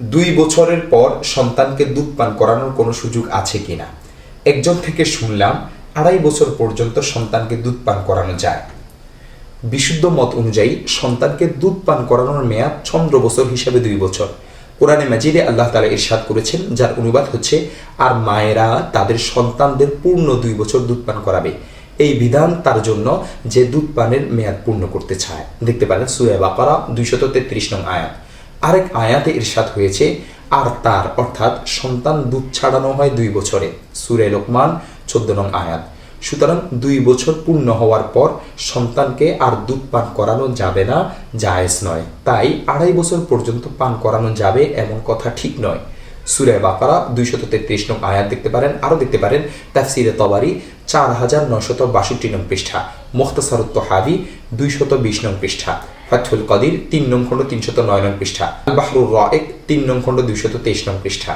দুই বছরের পর সন্তানকে দুধ পান করানোর কোনো সুযোগ আছে কিনা? একজন থেকে শুনলাম, আড়াই বছর পর্যন্ত সন্তানকে দুধ পান করানো যায়। বিশুদ্ধ মত অনুযায়ী, সন্তানকে দুধ পান করানোর মেয়াদ চন্দ্র বছর হিসেবে দুই বছর। কোরআনে মাজিদে আল্লাহ তালা ইরশাদ করেছেন, যার অনুবাদ হচ্ছে, আর মায়েরা তাদের সন্তানদের পূর্ণ দুই বছর দুধ পান করাবে। এই বিধান তার জন্য যে দুধ পানের মেয়াদ পূর্ণ করতে চায়। দেখতে পারেন সুয়ে বাকারা দুইশত তেত্রিশ নং আয়াত। আরেক আয়াতে ইরশাদ হয়েছে, আর তার অর্থাৎ সন্তান দুধ ছাড়ানো হয় দুই বছরে। সুরে লোকমান, চোদ্দ নং আয়াত। সুতরাং দুই বছর পূর্ণ হওয়ার পর সন্তানকে আর দুধ পান করানো যাবে না, জায়েজ নয়। তাই আড়াই বছর পর্যন্ত পান করানো যাবে এমন কথা ঠিক নয়। সুরে বাকারা দুইশত তেত্রিশ নং আয়াত দেখতে পারেন, আরও দেখতে পারেন, তাফসিরে তবারি চার হাজার নশত বাষট্টি নং পৃষ্ঠা মোখতাসারুত্ত হাবি দুইশত বিশ নং পৃষ্ঠা ফাথুল কদির তিন নং খণ্ড তিনশত নয় নং পৃষ্ঠা বাহরুর রয়েক তিন নং খণ্ড দুইশত তেইশ নং পৃষ্ঠা।